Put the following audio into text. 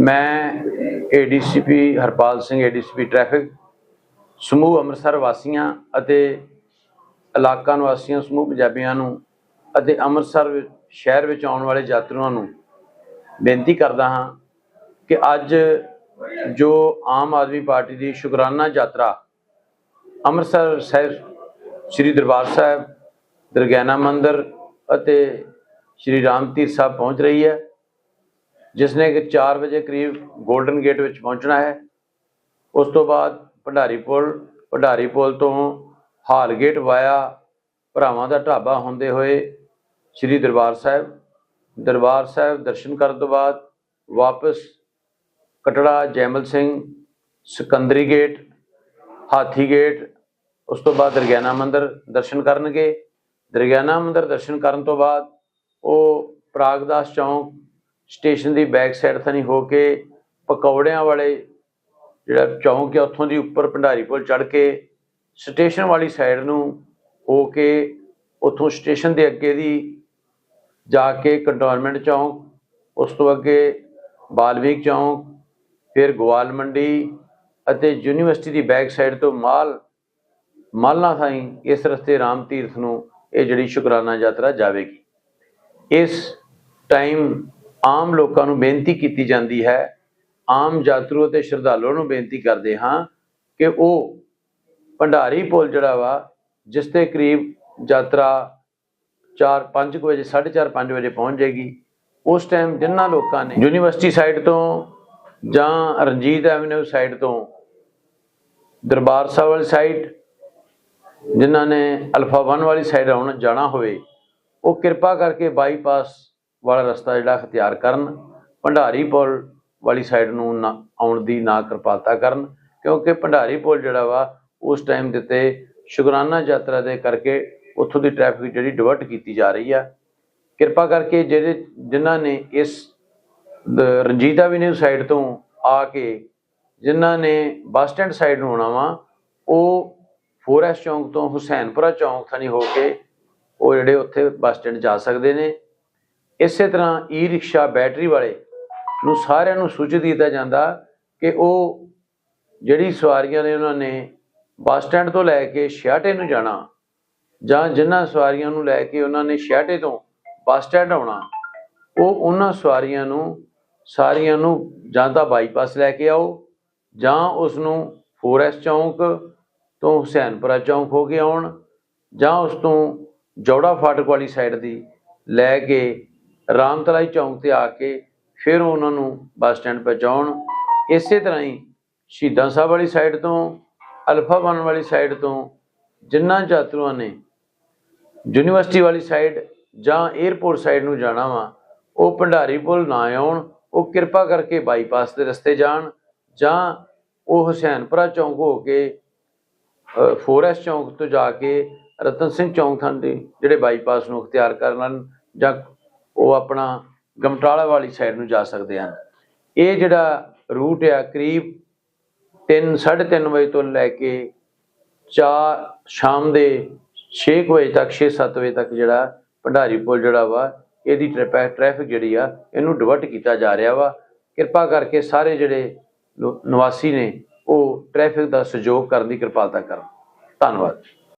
ਮੈਂ ADCP Harpal Singh ADCP traffic ਸਮੂਹ ਅੰਮ੍ਰਿਤਸਰ ਵਾਸੀਆਂ ਅਤੇ ਇਲਾਕਾ ਨਿਵਾਸੀਆਂ, ਸਮੂਹ ਪੰਜਾਬੀਆਂ ਨੂੰ ਅਤੇ ਅੰਮ੍ਰਿਤਸਰ ਸ਼ਹਿਰ ਵਿੱਚ ਆਉਣ ਵਾਲੇ ਯਾਤਰੂਆਂ ਨੂੰ ਬੇਨਤੀ ਕਰਦਾ ਹਾਂ ਕਿ ਅੱਜ ਜੋ ਆਮ ਆਦਮੀ ਪਾਰਟੀ ਦੀ ਸ਼ੁਕਰਾਨਾ ਯਾਤਰਾ ਅੰਮ੍ਰਿਤਸਰ ਸਾਹਿਬ ਸ੍ਰੀ ਦਰਬਾਰ ਸਾਹਿਬ ਦਰਗਿਆਨਾ ਮੰਦਰ ਅਤੇ ਸ੍ਰੀ ਰਾਮ ਤੀਰਥ ਸਾਹਿਬ ਪਹੁੰਚ ਰਹੀ ਹੈ ਜਿਸ ਨੇ ਕਿ 4 ਵਜੇ ਕਰੀਬ 골ਡਨ ਗੇਟ ਵਿੱਚ ਪਹੁੰਚਣਾ ਹੈ। ਉਸ ਤੋਂ ਬਾਅਦ ਭੰਡਾਰੀ ਪੁਲ ਭੰਡਾਰੀ ਪੁਲ ਤੋਂ ਹਾਲ ਗੇਟ ਵਾਇਆ ਭਰਾਵਾਂ ਦਾ ਢਾਬਾ ਹੁੰਦੇ ਹੋਏ ਸ੍ਰੀ ਦਰਬਾਰ ਸਾਹਿਬ। ਦਰਬਾਰ ਸਾਹਿਬ ਦਰਸ਼ਨ ਕਰਨ ਤੋਂ ਬਾਅਦ ਵਾਪਸ ਕਟੜਾ ਜੈਮਲ ਸਿੰਘ, ਸਿਕੰਦਰੀ ਗੇਟ, ਹਾਥੀ ਗੇਟ, ਉਸ ਤੋਂ ਬਾਅਦ ਦਰਗਿਆਨਾ ਮੰਦਿਰ ਦਰਸ਼ਨ ਕਰਨਗੇ। ਦਰਗਿਆਨਾ ਮੰਦਿਰ ਦਰਸ਼ਨ ਕਰਨ ਤੋਂ ਬਾਅਦ ਉਹ ਪ੍ਰਾਗਦਾਸ ਚੌਂਕ ਸਟੇਸ਼ਨ ਦੀ ਬੈਕ ਸਾਈਡ ਥਾਨੀ ਹੋ ਕੇ ਪਕੌੜਿਆਂ ਵਾਲੇ ਜਿਹੜਾ ਚੌਂਕ ਹੈ ਉੱਥੋਂ ਦੀ ਉੱਪਰ ਭੰਡਾਰੀ ਪੁਲ ਚੜ੍ਹ ਕੇ ਸਟੇਸ਼ਨ ਵਾਲੀ ਸਾਈਡ ਨੂੰ ਹੋ ਕੇ ਉੱਥੋਂ ਸਟੇਸ਼ਨ ਦੇ ਅੱਗੇ ਦੀ ਜਾ ਕੇ ਕੰਟੋਨਮੈਂਟ ਚੌਂਕ, ਉਸ ਤੋਂ ਅੱਗੇ ਬਾਲਵੀਕ ਚੌਂਕ, ਫਿਰ ਗਵਾਲ ਮੰਡੀ ਅਤੇ ਯੂਨੀਵਰਸਿਟੀ ਦੀ ਬੈਕ ਸਾਈਡ ਤੋਂ ਮਾਲ ਮਾਲਨਾ ਥਾਈ ਇਸ ਰਸਤੇ ਰਾਮ ਤੀਰਥ ਨੂੰ ਇਹ ਜਿਹੜੀ ਸ਼ੁਕਰਾਨਾ ਯਾਤਰਾ ਜਾਵੇਗੀ। ਇਸ ਟਾਈਮ ਆਮ ਲੋਕਾਂ ਨੂੰ ਬੇਨਤੀ ਕੀਤੀ ਜਾਂਦੀ ਹੈ, ਆਮ ਯਾਤਰੂ ਅਤੇ ਸ਼ਰਧਾਲੂਆਂ ਨੂੰ ਬੇਨਤੀ ਕਰਦੇ ਹਾਂ ਕਿ ਉਹ ਭੰਡਾਰੀ ਪੁਲ ਜਿਹੜਾ ਵਾ, ਜਿਸ ਦੇ ਕਰੀਬ ਯਾਤਰਾ 4-5 ਵਜੇ 4:30 5 ਵਜੇ ਪਹੁੰਚ ਜਾਏਗੀ। ਉਸ ਟਾਈਮ ਜਿਨ੍ਹਾਂ ਲੋਕਾਂ ਨੇ ਯੂਨੀਵਰਸਿਟੀ ਸਾਈਡ ਤੋਂ ਜਾਂ ਰਣਜੀਤ ਐਵਨਿਊ ਸਾਈਡ ਤੋਂ ਦਰਬਾਰ ਸਾਹਿਬ ਵਾਲੀ ਸਾਈਡ ਜਿਨ੍ਹਾਂ ਨੇ ਅਲਫਾ 1 ਵਾਲੀ ਸਾਈਡ ਆਉਣ ਜਾਣਾ ਹੋਵੇ, ਉਹ ਕਿਰਪਾ ਕਰਕੇ ਬਾਈਪਾਸ ਵਾਲਾ ਰਸਤਾ ਜਿਹੜਾ ਹਥਿਆਰ ਕਰਨ, ਭੰਡਾਰੀ ਪੁਲ ਵਾਲੀ ਸਾਈਡ ਨੂੰ ਨਾ ਆਉਣ ਦੀ ਨਾ ਕਿਰਪਾਲਤਾ ਕਰਨ, ਕਿਉਂਕਿ ਭੰਡਾਰੀ ਪੁਲ ਜਿਹੜਾ ਵਾ, ਉਸ ਟਾਈਮ ਦੇ ਉੱਤੇ ਸ਼ੁਕਰਾਨਾ ਯਾਤਰਾ ਦੇ ਕਰਕੇ ਉੱਥੋਂ ਦੀ ਟ੍ਰੈਫਿਕ ਜਿਹੜੀ ਡਿਵਰਟ ਕੀਤੀ ਜਾ ਰਹੀ ਆ। ਕਿਰਪਾ ਕਰਕੇ ਜਿਹੜੇ ਜਿਨ੍ਹਾਂ ਨੇ ਇਸ ਦ- ਰਣਜੀਤ ਐਵਨਿਊ ਸਾਈਡ ਤੋਂ ਆ ਕੇ ਜਿਨ੍ਹਾਂ ਨੇ ਬੱਸ ਸਟੈਂਡ ਸਾਈਡ ਨੂੰ ਆਉਣਾ ਵਾ, ਉਹ ਫੋਰੈਸਟ ਚੌਂਕ ਤੋਂ ਹੁਸੈਨਪੁਰਾ ਚੌਂਕ ਥਾਨੀ ਹੋ ਕੇ ਉਹ ਜਿਹੜੇ ਉੱਥੇ ਬੱਸ ਸਟੈਂਡ ਜਾ ਸਕਦੇ ਨੇ। ਇਸੇ ਤਰ੍ਹਾਂ ਈ ਰਿਕਸ਼ਾ ਬੈਟਰੀ ਵਾਲੇ ਨੂੰ ਸਾਰਿਆਂ ਨੂੰ ਸੂਚਿਤ ਕੀਤਾ ਜਾਂਦਾ ਕਿ ਉਹ ਜਿਹੜੀ ਸਵਾਰੀਆਂ ਨੇ ਉਹਨਾਂ ਨੇ ਬੱਸ ਸਟੈਂਡ ਤੋਂ ਲੈ ਕੇ ਛਿਆਟੇ ਨੂੰ ਜਾਣਾ ਜਾਂ ਜਿਨ੍ਹਾਂ ਸਵਾਰੀਆਂ ਨੂੰ ਲੈ ਕੇ ਉਹਨਾਂ ਨੇ ਛਿਆਟੇ ਤੋਂ ਬੱਸ ਸਟੈਂਡ ਆਉਣਾ, ਉਹ ਉਹਨਾਂ ਸਵਾਰੀਆਂ ਨੂੰ, ਸਾਰੀਆਂ ਨੂੰ ਜਾਂ ਤਾਂ ਬਾਈਪਾਸ ਲੈ ਕੇ ਆਓ ਜਾਂ ਉਸ ਨੂੰ ਫੋਰੈਸਟ ਚੌਂਕ ਤੋਂ ਹੁਸੈਨਪੁਰਾ ਚੌਂਕ ਹੋ ਕੇ ਆਉਣ ਜਾਂ ਉਸ ਤੋਂ ਜੌੜਾ ਫਾਟਕ ਵਾਲੀ ਸਾਈਡ ਦੀ ਲੈ ਕੇ ਰਾਮਤਲਾਈ ਚੌਂਕ ਤੇ ਆ ਕੇ ਫਿਰ ਉਹਨਾਂ ਨੂੰ ਬੱਸ ਸਟੈਂਡ ਪਹੁੰਚਾਉਣ। ਇਸੇ ਤਰ੍ਹਾਂ ਹੀ ਸ਼ਹੀਦਾਂ ਸਾਹਿਬ ਵਾਲੀ ਸਾਈਡ ਤੋਂ, ਅਲਫਾ ਵਨ ਵਾਲੀ ਸਾਈਡ ਤੋਂ ਜਿਨ੍ਹਾਂ ਯਾਤਰੂਆਂ ਨੇ ਯੂਨੀਵਰਸਿਟੀ ਵਾਲੀ ਸਾਈਡ ਜਾਂ 에ਅਰਪੋਰਟ ਸਾਈਡ ਨੂੰ ਜਾਣਾ ਵਾ, ਉਹ ਭੰਡਾਰੀ ਪੁਲ ਨਾ ਆਉਣ, ਉਹ ਕਿਰਪਾ ਕਰਕੇ ਬਾਈਪਾਸ ਦੇ ਰਸਤੇ ਜਾਣ ਜਾਂ ਉਹ ਹੁਸੈਨਪੁਰਾ ਚੌਂਕ ਹੋ ਕੇ ਫੋਰੈਸਟ ਚੌਂਕ ਤੋਂ ਜਾ ਕੇ ਰਤਨ ਸਿੰਘ ਚੌਂਕ ਥਾਂ ਦੇ ਜਿਹੜੇ ਬਾਈਪਾਸ ਨੂੰ ਅਖਤਿਆਰ ਕਰਨ ਲੈਣ ਜਾਂ ਉਹ ਆਪਣਾ ਗਮਟਾਲਾ ਵਾਲੀ ਸਾਈਡ ਨੂੰ ਜਾ ਸਕਦੇ ਹਨ। ਇਹ ਜਿਹੜਾ ਰੂਟ ਆ, ਕਰੀਬ 3 3:30 ਵਜੇ ਤੋਂ ਲੈ ਕੇ 4 ਸ਼ਾਮ ਦੇ 6 ਵਜੇ ਤੱਕ 6-7 ਵਜੇ ਤੱਕ ਜਿਹੜਾ ਭੰਡਾਰੀ ਪੁਲ ਜਿਹੜਾ ਵਾ, ਇਹਦੀ ਟ੍ਰੈਫਿਕ ਟ੍ਰੈਫਿਕ ਜਿਹੜੀ ਆ, ਇਹਨੂੰ ਡਿਵਰਟ ਕੀਤਾ ਜਾ ਰਿਹਾ ਵਾ। ਕਿਰਪਾ ਕਰਕੇ ਸਾਰੇ ਜਿਹੜੇ ਨਿਵਾਸੀ ਨੇ, ਉਹ ਟ੍ਰੈਫਿਕ ਦਾ ਸਹਿਯੋਗ ਕਰਨ ਦੀ ਕਿਰਪਾਲਤਾ ਕਰਨ। ਧੰਨਵਾਦ।